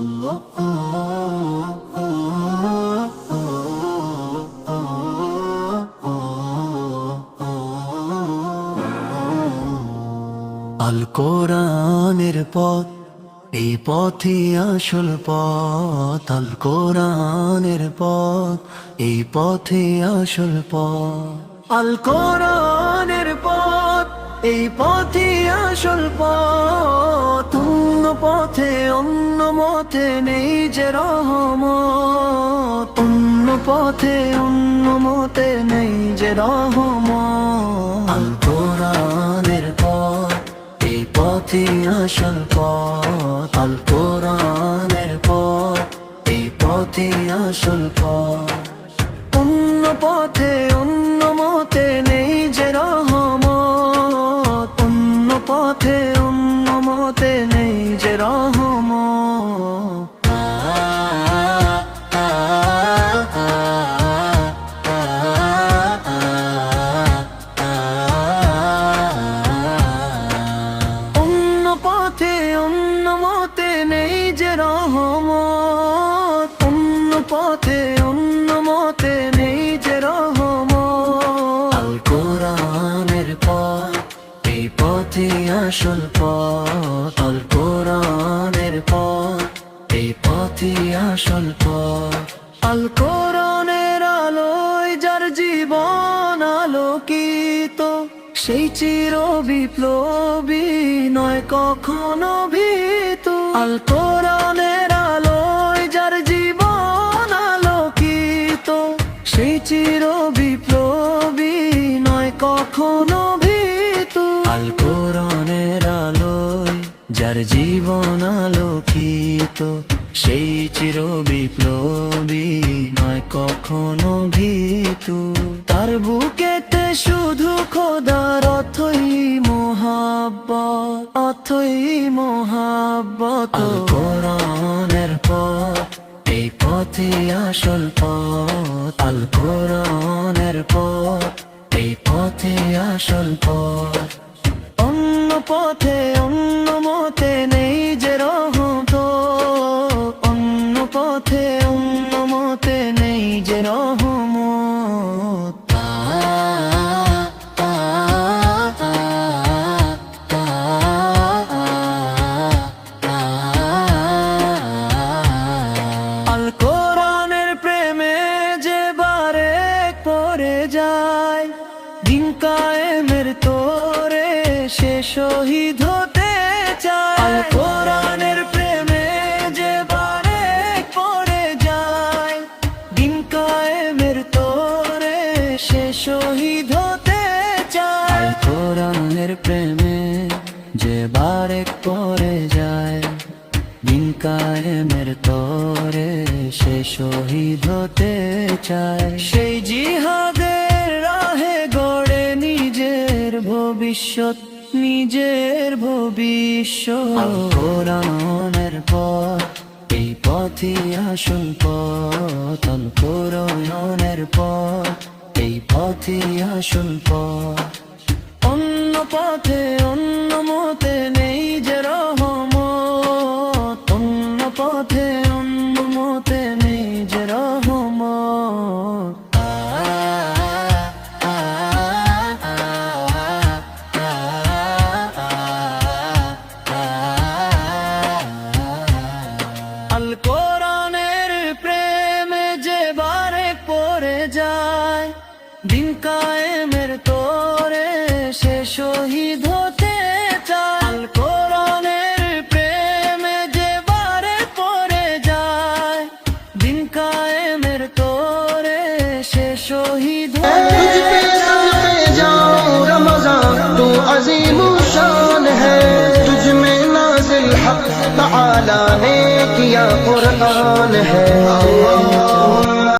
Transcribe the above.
আল কোরআনের পথ, এই পথই আসল পথ। আল কোরআনের পথ, এই পথে আসল পথ। আল কোরআনের পথ, এই পথে আসল পথ। মতে নেই যে রহমত, অন্য পথে অন্য মতে নেই যে রহমত। আল কোরআনের পথ এই পথে আসল পথ। আল কোরআনের পথ এই পথে আসল পথ। অন্য পথে অন্য পথে অন্য মতে নেই যে রহমত আল কোরআনের পথ, এই পথে আসল পথ। কোরআনের পথ, এই পথে আসল পথ। কোরআনের আলোয় যার জীবন আলোকিত, সেই চির বিপ্লবী নয় কখনো ভীত। কোরআনের চির বিপ্লবী নয় কখনো ভীত। আল কোরআনের আলোয় যার জীবন আলোকিত সেই চির বিপ্লবী নয় কখনো ভীতু। তার বুকেতে শুধু খোদার অথই মোহাব্বত অথই মোহাব্বত। কোরআনের পথ পথে আসল পথ, আল কোরআনের পথ, এই পথে আসল পথ। অন্য পথে, অন্য মতে নেই যে রহমত। অন্য পথে, অন্য মতে নেই যে রহমত। যায়। দিন কায়েমের তোরে সে শহীদ হতে চায়। কোরআনের প্রেমে যে বারে পরে যায়। দিন কায়েমের তোরে সে শহীদ হতে চায়। কোরআনের প্রেমে যে বারে পরে যায়। দিন কায়েমের তরে সে শহীদ হতে চায়। সেই জিহাদের ভবিষ্যৎ, নিজের ভবিষ্যৎ। কোরআনের পথ, এই পথে আসল পথ। কোরআনের পথ, এই পথে আসল পথ। অন্য পথে, অন্য মতে শহীদ হতে চাল কোরআনের প্রেমে যে বারে পড়ে যায়। দিন কায়েমের তোরে সে শহীদ হতে تعالی نے کیا قرآن ہے